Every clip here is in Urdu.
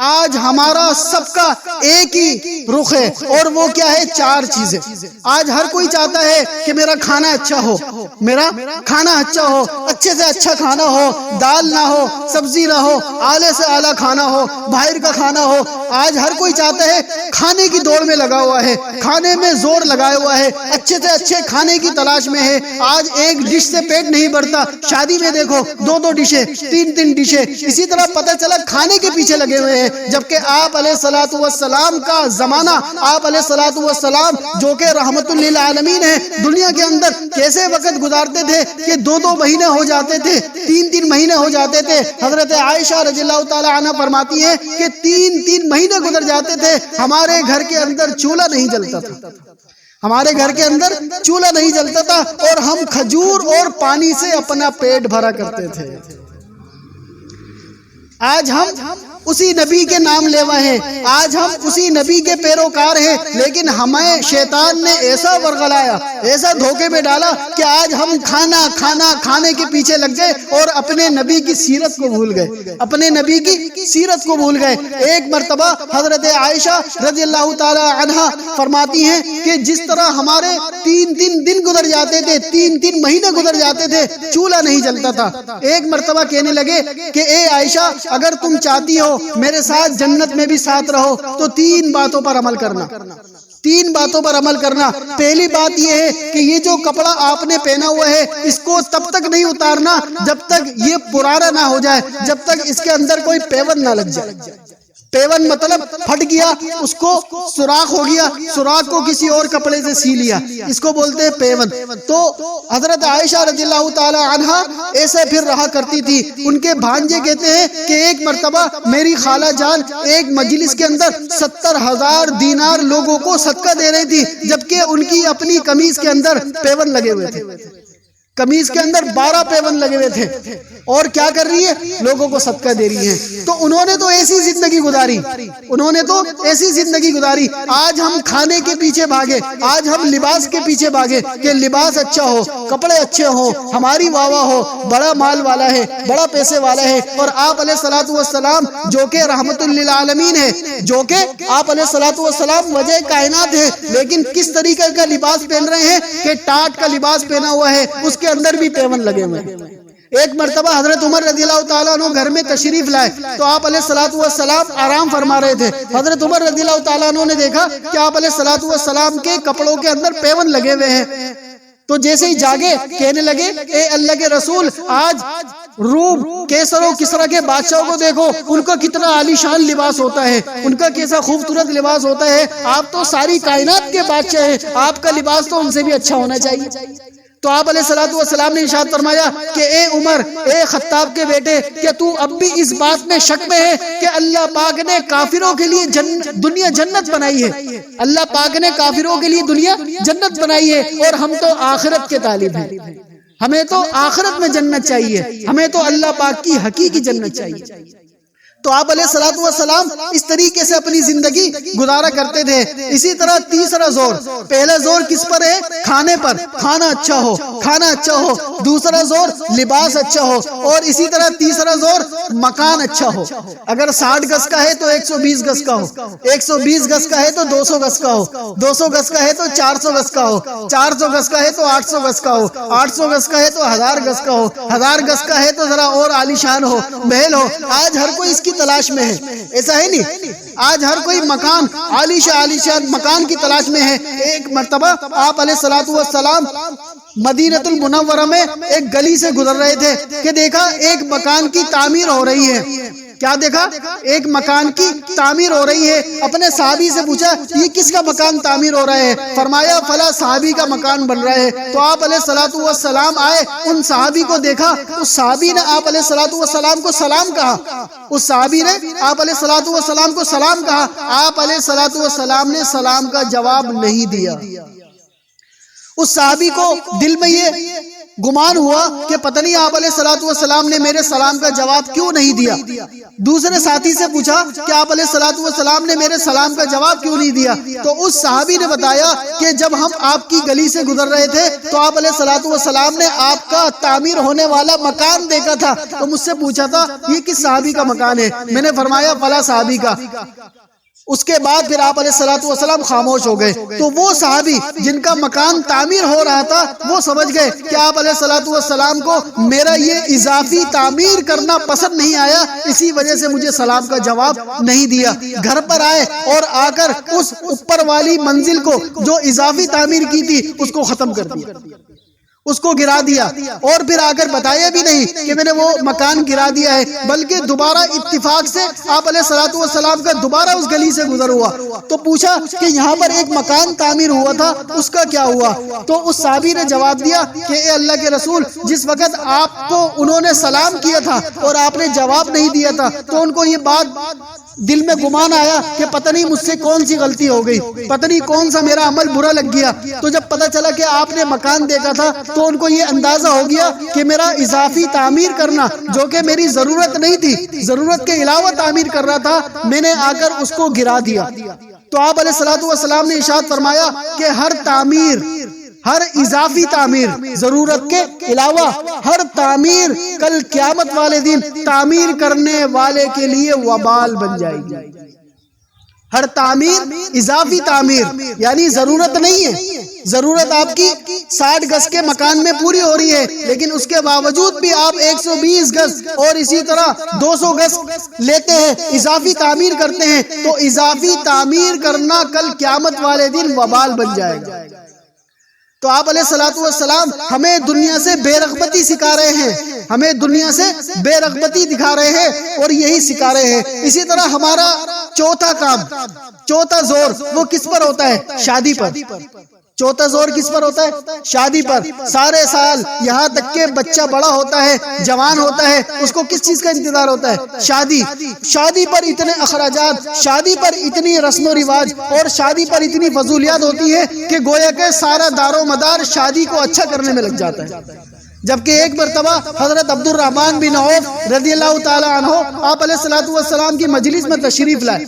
آج ہمارا سب کا ایک ہی رخ ہے اور وہ کیا ہے؟ چار چیزیں۔ آج ہر کوئی چاہتا ہے کہ میرا کھانا اچھا ہو۔ میرا کھانا اچھا ہو، اچھے سے اچھا کھانا ہو، دال نہ ہو، سبزی نہ ہو آلے سے آلہ کھانا ہو، باہر کا کھانا ہو۔ آج ہر کوئی چاہتا ہے کھانے کی دوڑ میں لگا ہوا ہے، کھانے میں زور لگایا ہوا ہے، اچھے سے اچھے کھانے کی تلاش میں ہے۔ آج ایک ڈش سے پیٹ نہیں بڑھتا۔ شادی میں دیکھو، دو دو ڈشیں، تین تین ڈشیں۔ اسی طرح پتہ چلا کھانے کے پیچھے لگے ہوئے ہیں۔ جبکہ آپ علیہ السلام والسلام کا زمانہ، آپ علیہ السلام والسلام جو کہ رحمت للعالمین ہے، دنیا کے اندر کیسے وقت گزارتے تھے کہ دو دو مہینے ہو جاتے تھے، تین تین مہینے ہو جاتے تھے، حضرت عائشہ رضی اللہ تعالی عنہ فرماتی ہے کہ تین تین مہینے گزر جاتے تھے، ہمارے گھر کے اندر چولہا نہیں جلتا تھا۔ ہمارے گھر کے اندر چولہا نہیں جلتا تھا اور ہم کھجور اور پانی سے اپنا پیٹ بھرا کرتے تھے۔ آج ہم اسی نبی کے نام لیوا ہیں آج ہم اسی نبی کے پیروکار ہیں، لیکن ہمیں شیطان نے ایسا ورغلایا، ایسا دھوکے میں ڈالا کہ آج ہم کھانا کھانا، کھانے کے پیچھے لگ گئے اور اپنے نبی کی سیرت کو بھول گئے۔ اپنے نبی کی سیرت کو بھول گئے۔ ایک مرتبہ حضرت عائشہ رضی اللہ تعالی عنہ فرماتی ہیں کہ جس طرح ہمارے تین تین دن گزر جاتے تھے، تین تین مہینے گزر جاتے تھے، چولہا نہیں جلتا تھا۔ ایک مرتبہ کہنے لگے کہ اے عائشہ، اگر تم چاہتی ہو میرے ساتھ جنت میں بھی ساتھ رہو تو تین باتوں پر عمل کرنا۔ تین باتوں پر عمل کرنا۔ پہلی بات یہ ہے کہ یہ جو کپڑا آپ نے پہنا ہوا ہے، اس کو تب تک نہیں اتارنا جب تک یہ پرانا نہ ہو جائے، جب تک اس کے اندر کوئی پیون نہ لگ جائے۔ پیون مطلب پھٹ گیا، اس کو سوراخ ہو گیا، سوراخ کو کسی اور کپڑے سے سی لیا۔ اس کو بولتے ہیں پیون۔ تو حضرت عائشہ رضی اللہ تعالی عنہ ایسے پھر رہا کرتی تھی۔ ان کے بھانجے کہتے ہیں کہ ایک مرتبہ میری خالہ جان ایک مجلس کے اندر ستر ہزار دینار لوگوں کو صدقہ دے رہی تھی، جبکہ ان کی اپنی کمیز کے اندر پیون لگے ہوئے تھے۔ کمیز کے اندر بارہ پیون لگے ہوئے تھے۔ اور کیا کر رہی ہے؟ لوگوں کو صدقہ دے رہی ہے تو انہوں نے تو ایسی زندگی گزاری۔ انہوں نے تو ایسی زندگی گزاری۔ آج ہم کھانے کے پیچھے بھاگے۔ آج ہم لباس کے پیچھے بھاگے۔ کہ لباس اچھا ہو، کپڑے اچھے ہوں، ہماری واہ واہ ہو، بڑا مال والا ہے، بڑا پیسے والا ہے۔ اور آپ علیہ السلاۃ والسلام جو کہ رحمت للعالمین ہے جو کہ آپ علیہ السلاۃ والسلام وجہ کائنات ہے لیکن کس طریقے کا لباس پہن رہے ہیں کہ ٹاٹ کا لباس پہنا ہوا ہے، اس کے کے اندر بھی پیون لگے ہوئے ہیں۔ ایک مرتبہ حضرت عمر رضی اللہ تعالیٰ عنہ گھر میں تشریف لائے۔ تو آپ علیہ السلاۃ والسلام آرام فرما رہے تھے۔ حضرت عمر رضی اللہ تعالیٰ عنہ نے دیکھا کہ آپ علیہ السلاۃ والسلام کے کپڑوں کے اندر پیون لگے ہوئے ہیں۔ تو جیسے ہی جاگے، کہنے لگے، اے اللہ کے رسول، آج روم، کیسر و کسرا کے بادشاہوں کو دیکھو۔ ان کا کتنا عالیشان لباس ہوتا ہے۔ ان کا کیسا خوبصورت لباس ہوتا ہے۔ آپ تو ساری کائنات کے بادشاہ ہیں۔ آپ کا لباس تو ان سے بھی اچھا ہونا چاہیے۔ تو آپ علیہ السلام والسلام نے ارشاد فرمایا کہ اے عمر، اے خطاب کے بیٹے، کہ تو اب بھی اس بات میں شک میں ہے کہ اللہ پاک نے کافروں کے لیے جن، دنیا جنت بنائی ہے۔ اللہ پاک نے کافروں کے لیے دنیا جنت بنائی ہے اور ہم تو آخرت کے طالب ہیں۔ ہمیں تو آخرت میں جنت چاہیے۔ ہمیں تو اللہ پاک کی حقیقی جنت چاہیے۔ تو آپ علیہ السلام والسلام اس طریقے سے اپنی زندگی گزارا کرتے تھے اسی طرح تیسرا زور پہلا زور کس پر ہے کھانے پر کھانا اچھا ہو کھانا اچھا ہو دوسرا زور لباس اچھا ہو اور اسی طرح تیسرا زور مکان اچھا ہو اگر ساٹھ گز کا ہے تو ایک سو بیس گز کا ہو ایک سو بیس گز کا ہے تو دو سو گز کا ہو دو سو گز کا ہے تو چار سو گز کا ہو چار سو گز کا ہے تو آٹھ سو گز کا ہو آٹھ سو گز کا ہے تو ہزار گز کا ہو ہزار گز کا ہے تو ذرا اور عالیشان ہو محل ہو آج ہر کوئی اس کی تلاش میں ہے۔ ایسا ہے نہیں۔ آج ہر کوئی مکان عالیشہ عالیشان مکان کی تلاش میں ہے۔ ایک مرتبہ آپ علیہ السلام والسلام مدینت المنورہ میں ایک گلی سے گزر رہے تھے کہ دیکھا ایک مکان کی تعمیر ہو رہی ہے۔ کیا دیکھا؟ ایک مکان کی تعمیر ہو رہی ہے۔ اپنے صحابی سے پوچھا، یہ کس کا مکان تعمیر ہو رہا ہے؟ فرمایا فلا صحابی کا مکان بن رہا ہے۔ تو آپ علیہ السلاۃ والسلام آئے، ان صحابی کو دیکھا۔ اس صحابی نے آپ علیہ السلاۃ والسلام کو سلام کہا۔ اس صحابی نے آپ علیہ السلاۃ والسلام کو سلام کہا۔ آپ علیہ السلاۃ والسلام نے سلام کا جواب نہیں دیا۔ اس صحابی کو دل میں یہ گمان ہوا کہ پتہ نہیں آپ علیہ السلاۃ والسلام نے میرے سلام کا جواب کیوں نہیں دیا۔ دوسرے ساتھی سے پوچھا کہ آپ علیہ السلاۃ والسلام نے میرے سلام کا جواب کیوں نہیں دیا؟ تو اس صحابی نے بتایا کہ جب ہم آپ کی گلی سے گزر رہے تھے تو آپ علیہ السلاۃ والسلام نے آپ کا تعمیر ہونے والا مکان دیکھا تھا۔ تو مجھ سے پوچھا تھا، یہ کس صحابی کا مکان ہے؟ میں نے فرمایا فلا صحابی کا۔ اس کے بعد پھر آپ علیہ السلاۃ والسلام خاموش ہو گئے۔ تو وہ صحابی جن کا مکان تعمیر ہو رہا تھا، وہ سمجھ گئے کہ آپ علیہ السلاۃ والسلام کو میرا یہ اضافی تعمیر کرنا پسند نہیں آیا، اسی وجہ سے مجھے سلام کا جواب نہیں دیا۔ گھر پر آئے اور آ کر اس اوپر والی منزل کو جو اضافی تعمیر کی تھی، اس کو ختم کر دیا۔ اس کو گرا دیا۔ اور پھر آ کر بتایا بھی نہیں کہ میں نے وہ مکان گرا دیا ہے، بلکہ دوبارہ اتفاق سے آپ علیہ سلاۃ والسلام کا دوبارہ اس گلی سے گزر ہوا۔ تو پوچھا کہ یہاں پر ایک مکان تعمیر ہوا تھا، اس کا کیا ہوا؟ تو اس صحابی نے جواب دیا کہ اے اللہ کے رسول، جس وقت آپ کو انہوں نے سلام کیا تھا اور آپ نے جواب نہیں دیا تھا، تو ان کو یہ بات دل میں گمان آیا کہ پتہ نہیں مجھ سے کون سی غلطی ہو گئی۔ پتہ نہیں کون سا میرا عمل برا لگ گیا۔ تو جب پتہ چلا کہ آپ نے مکان دیکھا تھا، تو ان کو یہ اندازہ ہو گیا کہ میرا اضافی تعمیر کرنا، جو کہ میری ضرورت نہیں تھی، ضرورت کے علاوہ تعمیر کر رہا تھا، میں نے آ کر اس کو گرا دیا۔ تو آپ علیہ السلاۃ والسلام نے اشاد فرمایا کہ ہر تعمیر ہر اضافی تعمیر ضرورت کے علاوہ ہر تعمیر کل قیامت والے دن تعمیر کرنے والے کے لیے وبال بن جائے گی۔ ہر تعمیر اضافی تعمیر یعنی ضرورت نہیں ہے۔ ضرورت آپ کی ساٹھ گز کے مکان میں پوری ہو رہی ہے لیکن اس کے باوجود بھی آپ ایک سو بیس گز اور اسی طرح دو سو گز لیتے ہیں اضافی تعمیر کرتے ہیں۔ تو اضافی تعمیر کرنا کل قیامت والے دن وبال بن جائے گا۔ تو آپ علیہ السلاۃ والسلام ہمیں دنیا سے بے رغبتی سکھا رہے ہیں ہمیں دنیا سے بے رغبتی دکھا رہے ہیں اور یہی سکھا رہے ہیں۔ اسی طرح ہمارا چوتھا کام چوتھا زور وہ کس پر ہوتا ہے؟ شادی پر۔ چوتھا زور کس پر ہوتا ہے؟ شادی پر. سارے سال یہاں تک کہ بچہ بڑا ہوتا ہے جوان ہوتا ہے اس کو کس چیز کا انتظار ہوتا ہے؟ شادی. شادی. پر اتنے اخراجات شادی پر اتنی رسم و رواج اور شادی پر اتنی فضولیات ہوتی ہے کہ گویا کے سارا دار و مدار شادی کو اچھا کرنے میں لگ جاتا ہے۔ جبکہ ایک مرتبہ حضرت عبد الرحمان بن عوف رضی اللہ تعالی عنہ آپ علیہ السلام کی مجلس میں تشریف لائے۔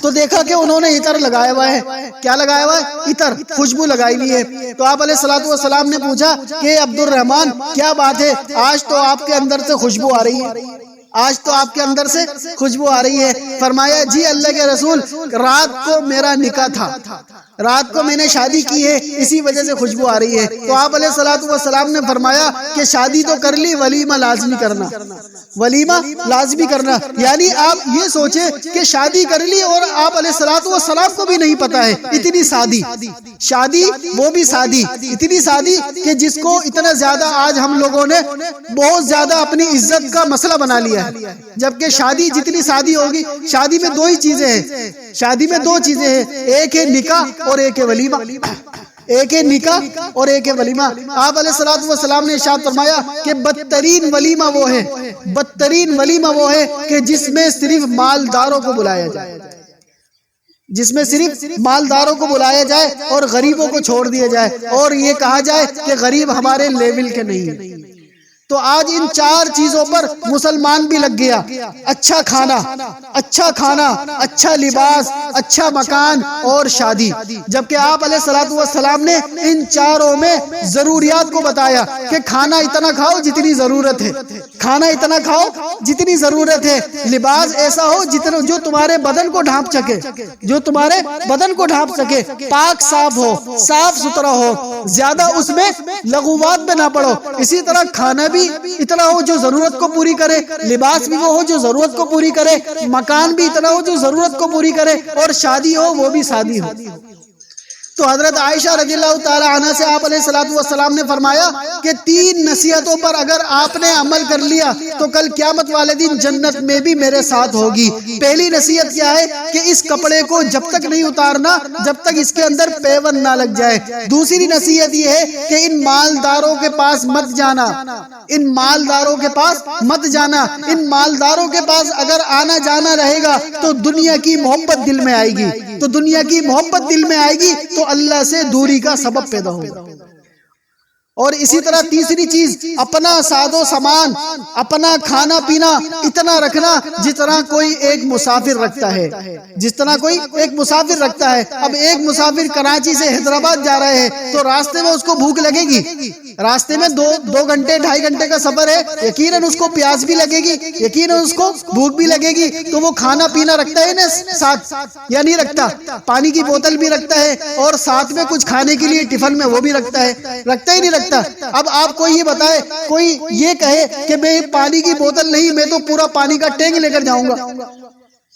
تو دیکھا کہ انہوں نے عطر لگایا ہوا ہے کیا لگایا ہوا ہے عطر، خوشبو لگائی ہوئی ہے۔ تو آپ علیہ السلاۃ والسلام نے پوچھا کہ عبد الرحمان کیا بات ہے؟ آج تو آپ کے اندر سے خوشبو آ رہی ہے۔ آج تو آپ کے اندر سے خوشبو آ رہی ہے۔ فرمایا جی اللہ کے رسول، رات کو میرا نکاح تھا۔ رات کو میں نے شادی کی ہے، اسی وجہ سے خوشبو آ رہی ہے۔ تو آپ علیہ السلاۃ والسلام نے فرمایا کہ شادی تو کر لی، ولیمہ لازمی کرنا۔ ولیمہ لازمی کرنا۔ یعنی آپ یہ سوچے کہ شادی کر لی اور آپ علیہ السلاۃ والسلام کو بھی نہیں پتا ہے۔ اتنی سادی۔ شادی، وہ بھی سادی۔ اتنی سادی کہ جس کو اتنا زیادہ آج ہم لوگوں نے بہت زیادہ اپنی عزت کا مسئلہ بنا لیا ہے۔ جبکہ شادی جتنی سادی ہوگی، شادی میں دو ہی چیزیں ہیں۔ شادی میں دو چیزیں ہیں۔ ایک ہے نکاح اور ایک ولیمہ، ایک نکاح اور ایک ولیمہ۔ آپ علیہ السلام والسلام نے ارشاد فرمایا کہ بدترین ولیمہ وہ ہے، بدترین ولیمہ وہ ہے کہ جس میں صرف مالداروں کو بلایا جائے۔ جس میں صرف مالداروں کو بلایا جائے اور غریبوں کو چھوڑ دیا جائے۔ اور یہ کہا جائے کہ غریب ہمارے لیول کے نہیں ہیں۔ تو آج ان چار چیزوں پر مسلمان بھی لگ گیا۔ اچھا کھانا اچھا کھانا اچھا لباس اچھا مکان اور شادی۔ جبکہ آپ علیہ السلام والسلام نے ان چاروں میں ضروریات کو بتایا کہ کھانا اتنا کھاؤ جتنی ضرورت ہے۔ کھانا اتنا کھاؤ جتنی ضرورت ہے۔ لباس ایسا ہو جتنا جو تمہارے بدن کو ڈھانپ سکے جو تمہارے بدن کو ڈھانپ سکے پاک، صاف ہو، صاف ستھرا ہو۔ زیادہ اس میں لغوات میں نہ پڑو اسی طرح کھانا بھی بھی اتنا ہو جو ضرورت کو پوری کرے، لباس بھی وہ ہو جو ضرورت کو پوری کرے، مکان بھی اتنا ہو جو ضرورت کو پوری کرے، اور شادی ہو وہ بھی شادی ہو۔ تو حضرت عائشہ رضی اللہ تعالی عنہ سے آپ علیہ والسلام نے فرمایا کہ تین نصیحتوں پر اگر آپ نے عمل کر لیا تو کل قیامت والے دن جنت میں بھی میرے ساتھ ہوگی۔ پہلی نصیحت کیا ہے کہ اس کپڑے کو جب تک نہیں اتارنا، جب تک اس کے اندر پیون نہ لگ جائے۔ دوسری نصیحت یہ ہے کہ ان مالداروں کے پاس مت جانا۔ ان مالداروں کے پاس مت جانا۔ ان مالداروں کے پاس اگر آنا جانا رہے گا تو دنیا کی محبت دل میں آئے گی۔ تو دنیا کی محبت دل میں آئے گی، تو اللہ سے دوری کا سبب پیدا ہوگا۔ اور اسی طرح تیسری چیز، اپنا ساد و سامان، اپنا کھانا پینا اتنا رکھنا جس طرح کوئی ایک مسافر رکھتا ہے۔ جس طرح کوئی ایک مسافر رکھتا ہے۔ اب ایک مسافر کراچی سے حیدرآباد جا رہے ہیں تو راستے میں اس کو بھوک لگے گی۔ راستے میں دو دو گھنٹے ڈھائی گھنٹے کا سفر ہے۔ یقیناً اس کو پیاس بھی لگے گی۔ یقیناً اس کو بھوک بھی لگے گی۔ تو وہ کھانا پینا رکھتا ہے نا ساتھ یا نہیں رکھتا پانی کی بوتل بھی رکھتا ہے اور ساتھ میں کچھ کھانے کے لیے ٹفن میں وہ بھی رکھتا ہے۔ رکھتا ہی نہیں رکھتا اب آپ کوئی یہ بتائے کوئی یہ کہے کہ میں پانی کی بوتل نہیں میں تو پورا پانی کا ٹینک لے کر جاؤں گا۔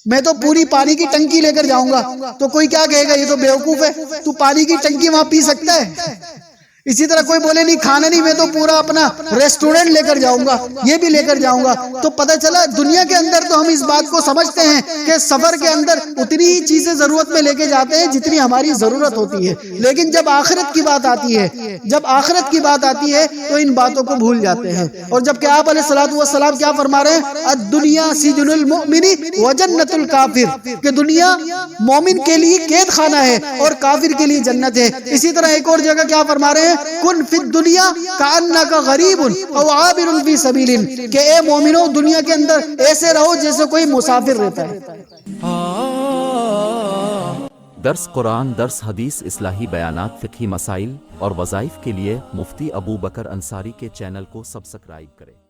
میں تو پوری پانی کی ٹنکی لے کر جاؤں گا۔ تو کوئی کیا کہے گا؟ یہ تو بیوقوف ہے تو پانی کی ٹنکی وہاں پی سکتا ہے اسی طرح کوئی بولے نہیں، کھانا نہیں، میں تو پورا اپنا ریسٹورنٹ لے کر جاؤں گا، یہ بھی لے کر جاؤں گا۔ تو پتہ چلا، دنیا کے اندر تو ہم اس بات کو سمجھتے ہیں کہ سفر کے اندر اتنی ہی چیزیں ضرورت میں لے کے جاتے ہیں جتنی ہماری ضرورت ہوتی ہے۔ لیکن جب آخرت کی بات آتی ہے، جب آخرت کی بات آتی ہے تو ان باتوں کو بھول جاتے ہیں۔ اور جبکہ آپ علیہ السلام والسلام کیا فرما رہے ہیں دنیا سجن المؤمنی و جنت الکافر۔ کہ دنیا مومن کے لیے قید خانہ ہے اور کافر کے لیے جنت ہے۔ اسی طرح ایک اور جگہ کیا فرما رہے ہیں کن فی الدنیا کانکا غریب او عابر فی سبیل کہ اے مومنوں دنیا کے اندر ایسے رہو جیسے کوئی مسافر رہتا ہے۔ درس قرآن، درس حدیث، اصلاحی بیانات، فقہی مسائل اور وظائف کے لیے مفتی ابو بکر انصاری کے چینل کو سبسکرائب کریں۔